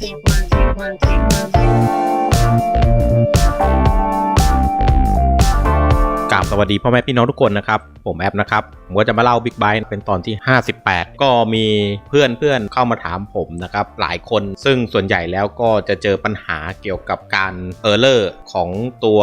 take one, take one, take one, take one. ราบสวัสดีพ่อแม่พี่น้องทุกคนนะครับ ผมแอปนะครับ ผมก็จะมาเล่าบิ๊กไบ e เป็นตอนที่ 58 ก็มีเพื่อนเพื่อนเข้ามาถามผมนะครับ หลายคนซึ่งส่วนใหญ่แล้วก็จะเจอปัญหาเกี่ยวกับการเออร์เลอร์ของตัว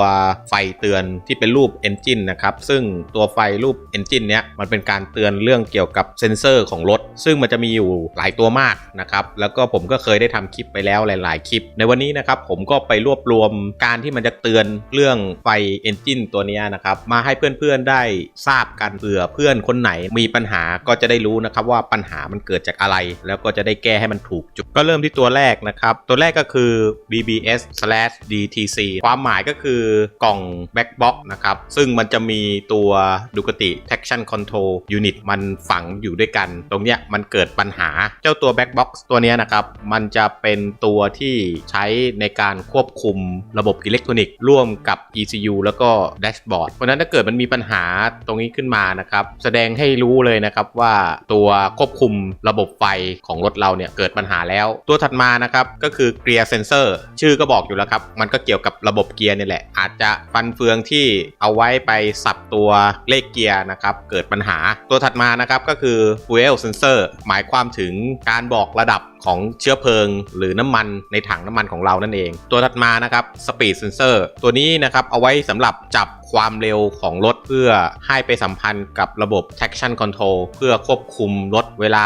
ไฟเตือนที่เป็นรูป Engine นะครับ ซึ่งตัวไฟรูป Engine เนี้ยมันเป็นการเตือนเรื่องเกี่ยวกับเซ็นเซอร์ของรถ ซึ่งมันจะมีอยู่หลายตัวมากนะครับแล้วก็ผมก็เคยได้ทำคลิปไปแล้วหลาย ๆ คลิป ในวันนี้นะครับผมก็ไปรวบรวมการที่มันจะเตือนเรื่องไฟ Engine ตัวเนี้ยนะครับมาให้เพื่อนๆได้ทราบกันเผื่อเพื่อนคนไหนมีปัญหาก็จะได้รู้นะครับว่าปัญหามันเกิดจากอะไร แล้วก็จะได้แก้ให้มันถูกจุดก็เริ่มที่ตัวแรกนะครับ ตัวแรกก็คือ BBS/DTC ความหมายก็คือกล่อง Back Box นะครับ ซึ่งมันจะมีตัว Ducati Traction Control Unit มันฝังอยู่ด้วยกัน ตรงเนี้ยมันเกิดปัญหาเจ้าตัว Back Box ตัวเนี้ยนะครับ มันจะเป็นตัวที่ใช้ในการควบคุมระบบอิเล็กทรอนิกส์ร่วมกับ ECU แล้วก็แดชบอร์ดเพราะฉะนั้นถ้าเกิดมันมีปัญหาตรงนี้ขึ้นมานะครับ แสดงให้รู้เลยนะครับว่าตัวควบคุมระบบไฟของรถเราเนี่ยเกิดปัญหาแล้ว ตัวถัดมานะครับก็คือเกียร์เซนเซอร์ชื่อก็บอกอยู่แล้วครับ มันก็เกี่ยวกับระบบเกียร์นี่แหละ อาจจะฟันเฟืองที่เอาไว้ไปสับตัวเลขเกียร์นะครับเกิดปัญหาตัวถัดมานะครับก็คือ fuel sensor หมายความถึงการบอกระดับของเชื้อเพลิง หรือน้ำมันในถังน้ำมันของเรานั่นเอง ตัวถัดมานะครับ speed sensor ตัวนี้นะครับเอาไว้สำหรับจับ ความเร็วของรถเพื่อให้ไปสัมพันธ์กับระบบ traction control เพื่อควบคุมรถเวลา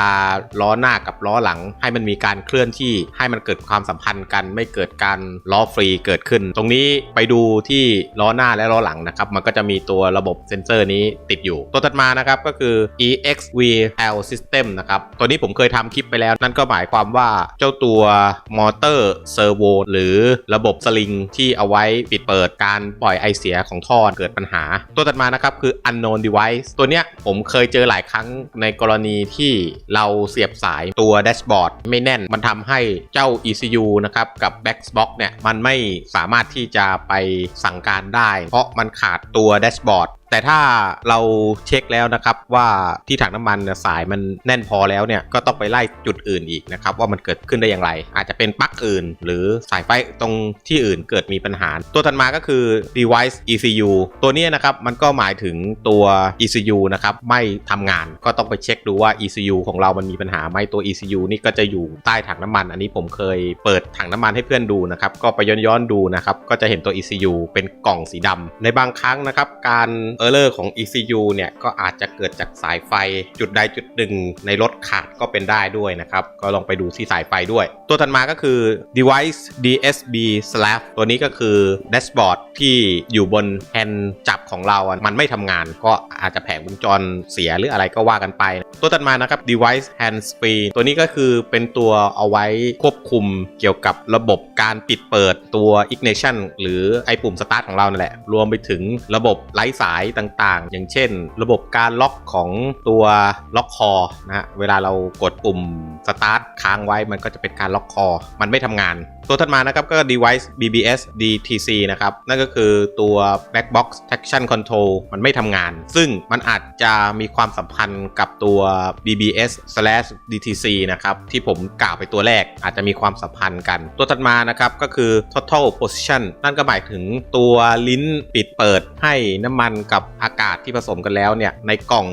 ล้อหน้ากับล้อหลัง ให้มันมีการเคลื่อนที่ให้มันเกิดความสัมพันธ์กัน ไม่เกิดการล้อฟรีเกิดขึ้น ตรงนี้ไปดูที่ล้อหน้าและล้อหลังนะครับ มันก็จะมีตัวระบบเซ็นเซอร์นี้ติดอยู่ ตัวถัดมานะครับก็คือ EXVL system นะครับตัวนี้ผมเคยทำคลิปไปแล้ว นั่นก็หมายความว่าเจ้าตัวมอเตอร์เซอร์โวหรือระบบสลิงที่เอาไว้ปิดเปิดการปล่อยไอเสียของท่อเกิดปัญหา ตัวถัดมานะครับคือ unknown device ตัวเนี้ยผมเคยเจอหลายครั้งในกรณีที่เราเสียบสายตัวแดชบอร์ดไม่แน่นมันทำให้เจ้า ECU นะครับกับ Backbox เนี่ยมันไม่สามารถที่จะไปสั่งการได้ เพราะมันขาดตัวแดชบอร์ด แต่ถ้าเราเช็คแล้วนะครับว่าที่ถังน้ำมันสายมันแน่นพอแล้วเนี่ยก็ต้องไปไล่จุดอื่นอีกนะครับว่ามันเกิดขึ้นได้อย่างไร อาจจะเป็นปลั๊กอื่น หรือสายไฟตรงที่อื่นเกิดมีปัญหา ตัวถัดมาก็คือ device ECU ตัวนี้นะครับมันก็หมายถึงตัว ECU นะครับไม่ทำงานก็ต้องไปเช็คดูว่า ECU ของเรามันมีปัญหาไหมตัว ECU นี่ก็จะอยู่ใต้ถังน้ำมัน อันนี้ผมเคยเปิดถังน้ำมันให้เพื่อนดูนะครับก็ไปย้อนๆดูนะครับก็จะเห็นตัว ECU เป็นกล่องสีดำในบางครั้งนะครับการเออร์เลอร์ของ ECU เนี่ยก็อาจจะเกิดจากสายไฟจุดใดจุดหนึ่งในรถขาดก็เป็นได้ด้วยนะครับ ก็ลองไปดูที่สายไฟด้วย ตัวถัดมาก็คือ device DSB slab ตัวนี้ก็คือ dashboard ที่อยู่บนแฮนด์จับของเราอะมันไม่ทำงานก็อาจจะแผงวงจรเสียหรืออะไรก็ว่ากันไป ตัวถัดมานะครับ device hands free ตัวนี้ก็คือเป็นตัวเอาไว้ควบคุมเกี่ยวกับระบบการปิดเปิดตัว ignition หรือไอปุ่ม start ของเรานั่นแหละ รวมไปถึงระบบไร้สายต่างๆ อย่างเช่น ระบบการล็อกของตัวล็อกคอนะฮะเวลาเรากดปุ่มสตาร์ทค้างไว้มันก็จะเป็นการล็อกคอ มันไม่ทำงาน ตัวถัดมานะครับก็ device BBS DTC นะครับนั่นก็คือตัว black box traction control มันไม่ทำงาน ซึ่งมันอาจจะมีความสัมพันธ์กับตัว BBS slash DTC นะครับที่ผมกล่าวไปตัวแรกอาจจะมีความสัมพันธ์กัน ตัวถัดมานะครับก็คือ total position นั่นก็หมายถึงตัวลิ้นปิดเปิดให้น้ำมันกับอากาศที่ผสมกันแล้วเนี่ยในกล่อง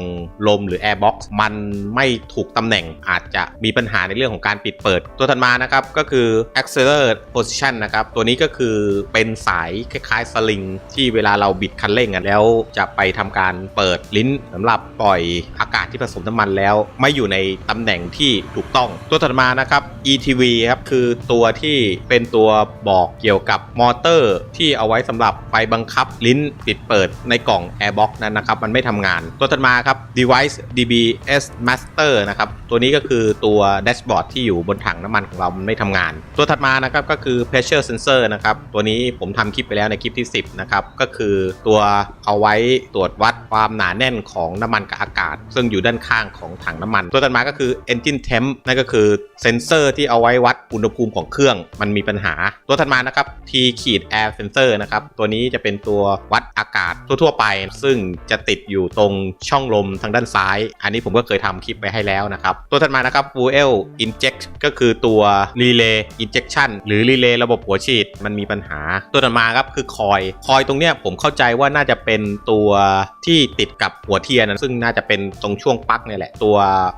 ลมหรือ airbox มันไม่ถูกตำแหน่งอาจจะมีปัญหาในเรื่องของการปิดเปิด ตัวถัดมานะครับก็คือ accelerator accelerate position นะครับ ตัวนี้ก็คือเป็นสายคล้ายๆสลิง ที่เวลาเราบิดคันเร่งอะแล้วจะไปทำการเปิดลิ้นสำหรับปล่อยอากาศที่ผสมน้ำมันแล้ว ไม่อยู่ในตำแหน่งที่ถูกต้อง ตัวถัดมานะครับ ETV ครับคือตัวที่เป็นตัวบอกเกี่ยวกับมอเตอร์ ที่เอาไว้สำหรับไปบังคับลิ้นปิดเปิดในกล่อง Airbox นั้นนะครับ มันไม่ทำงาน ตัวถัดมาครับ Device DBS Master นะครับตัวนี้ก็คือตัวแดชบอร์ดที่อยู่บนถังน้ำมันของเรามันไม่ทำงาน ตัวถัดมานะนะครับก็คือ pressure sensor นะครับตัวนี้ผมทำคลิปไปแล้วในคลิปที่ 10นะครับก็คือตัวเอาไว้ตรวจวัดความหนาแน่นของน้ำมันกับอากาศ ซึ่งอยู่ด้านข้างของถังน้ำมัน ตัวถัดมาก็คือ engine temp นั่นก็คือเซนเซอร์ที่เอาไว้วัดอุณหภูมิของเครื่องมันมีปัญหา ตัวถัดมานะครับ T ขีด air sensor นะครับตัวนี้จะเป็นตัววัดอากาศทั่วๆไป ซึ่งจะติดอยู่ตรงช่องลมทางด้านซ้าย อันนี้ผมก็เคยทำคลิปไปให้แล้วนะครับ ตัวถัดมานะครับ fuel inject ก็คือตัว relay injection หรือ relay ระบบหัวฉีดมันมีปัญหา ตัวถัดมาครับคือคอย คอยตรงเนี้ยผมเข้าใจว่าน่าจะเป็นตัวที่ติดกับหัวเทียนนะซึ่งน่าจะเป็นตรงช่วงปลั๊กเนี่ยแหละ ตัว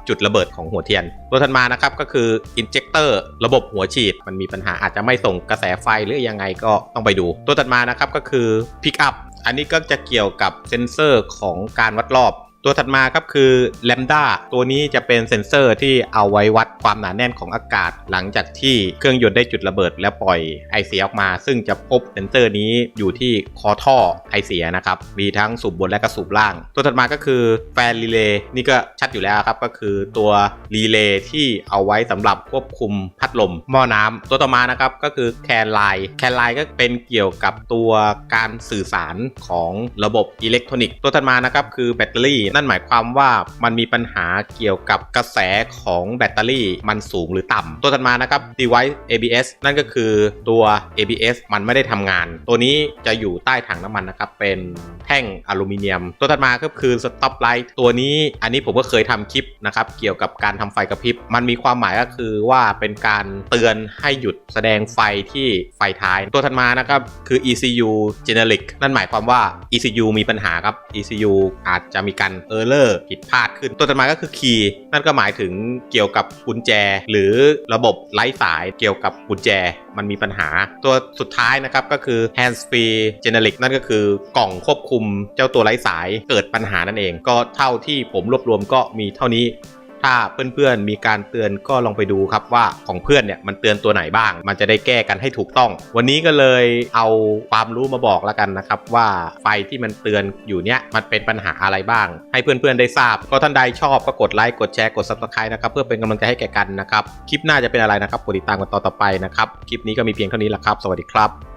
จุดระเบิดของหัวเทียน ตัวถัดมานะครับก็คือ injector ระบบหัวฉีด มันมีปัญหาอาจจะไม่ส่งกระแสไฟหรือยังไงก็ต้องไปดู ตัวถัดมานะครับก็คือ pick up อันนี้ก็จะเกี่ยวกับเซนเซอร์ของการวัดรอบ ตัวถัดมาครับคือ Lambda ตัวนี้จะเป็นเซ็นเซอร์ที่เอาไว้วัดความหนาแน่นของอากาศ หลังจากที่เครื่องยนต์ได้จุดระเบิดแล้วปล่อยไอเสียออกมา ซึ่งจะพบเซ็นเซอร์นี้อยู่ที่คอท่อไอเสียนะครับ มีทั้งสูบบนและก็สูบล่าง ตัวถัดมาก็คือแฟนรีเลย์นี่ก็ชัดอยู่แล้วครับ ก็คือตัวรีเลย์ที่เอาไว้สำหรับควบคุมพัดลมหม้อน้ำตัวต่อมานะครับก็คือแคนไลน์แคนไลน์ก็เป็นเกี่ยวกับตัวการสื่อสารของระบบอิเล็กทรอนิกส์ตัวถัดมานะครับคือแบตเตอรี่นั่นหมายความว่ามันมีปัญหาเกี่ยวกับกระแสของแบตเตอรี่มันสูงหรือต่ำตัวถัดมานะครับ device ABS นั่นก็คือตัว ABS มันไม่ได้ทำงาน ตัวนี้จะอยู่ใต้ถังน้ำมันนะครับ เป็นแท่งอลูมิเนียม ตัวถัดมาก็คือ stop light ตัวนี้อันนี้ผมก็เคยทำคลิปนะครับ เกี่ยวกับการทำไฟกระพริบ มันมีความหมายก็คือว่าเป็นการเตือนให้หยุดแสดงไฟที่ไฟท้าย ตัวถัดมานะครับคือ ECU generic นั่นหมายความว่า ECU มีปัญหาครับ ECU อาจจะมีการเออร์เลอร์ผิดพลาดขึ้น ตัวต่อมาก็คือคีย์นั่นก็หมายถึงเกี่ยวกับกุญแจ หรือระบบไร้สายเกี่ยวกับกุญแจมันมีปัญหา ตัวสุดท้ายนะครับก็คือ hands free generic นั่นก็คือกล่องควบคุมเจ้าตัวไร้สายเกิดปัญหานั่นเอง ก็เท่าที่ผมรวบรวมก็มีเท่านี้ ถ้าเพื่อนๆมีการเตือนก็ลองไปดูครับว่าของเพื่อนเนี่ยมันเตือนตัวไหนบ้าง มันจะได้แก้กันให้ถูกต้อง วันนี้ก็เลยเอาความรู้มาบอกแล้วกันนะครับ ว่าไฟที่มันเตือนอยู่เนี่ยมันเป็นปัญหาอะไรบ้าง ให้เพื่อนๆได้ทราบ ก็ท่านใดชอบก็กดไลค์กดแชร์กด subscribe นะครับเพื่อเป็นกำลังใจให้แก่กันนะครับคลิปหน้าจะเป็นอะไรนะครับกดติดตามกันต่อต่อไปนะครับคลิปนี้ก็มีเพียงเท่านี้แหละครับ สวัสดีครับ